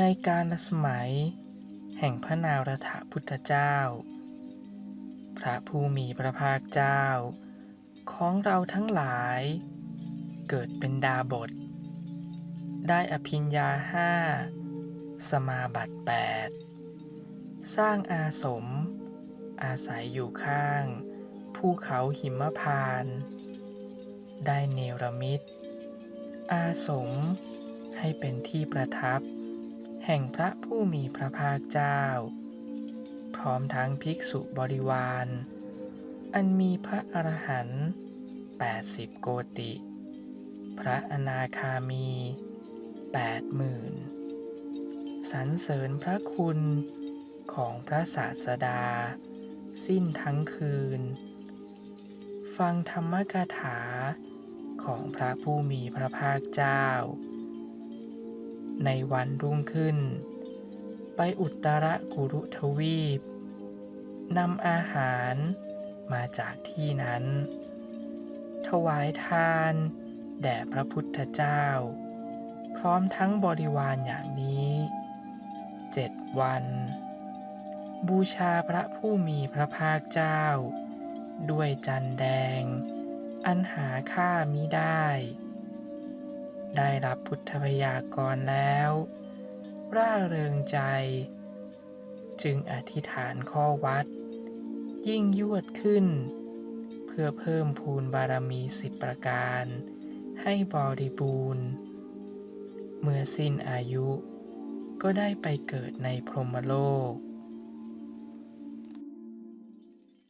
ในการสมัย แห่งพระนารถพุทธเจ้า พระผู้มีพระภาคเจ้า ของเราทั้งหลาย เกิดเป็นดาบท ได้อภิญญาห้าสมาบัติแปดสร้างอาสม อาศัยอยู่ข้างภูเขาหิมพาน ได้เนรมิต อาสมให้เป็นที่ประทับ แห่งพระผู้มีพระภาคเจ้า พร้อมทั้งภิกษุบริวาร อันมีพระอรหันต์80 โกติ พระอนาคามี 8 หมื่นสรรเสริญพระคุณของพระศาสดา สิ้นทั้งคืน ฟังธรรมกถาของพระผู้มีพระภาคเจ้า ในวันรุ่งขึ้น ไปอุตรกุรุทวีปนำอาหารมาจากที่นั้น ถวายทาน แด่พระพุทธเจ้า พร้อมทั้งบริวารอย่างนี้เจ็ดวัน บูชาพระผู้มีพระภาคเจ้า ด้วยจันแดง อันหาค่ามิได้ ได้รับพุทธพยากรแล้ว ร่าเริงใจ จึงอธิษฐานข้อวัด ยิ่งยวดขึ้น เพื่อเพิ่มพูนบารมีสิบประการ ให้บริบูรณ์ เมื่อสิ้นอายุก็ได้ไปเกิดในพรหมโลก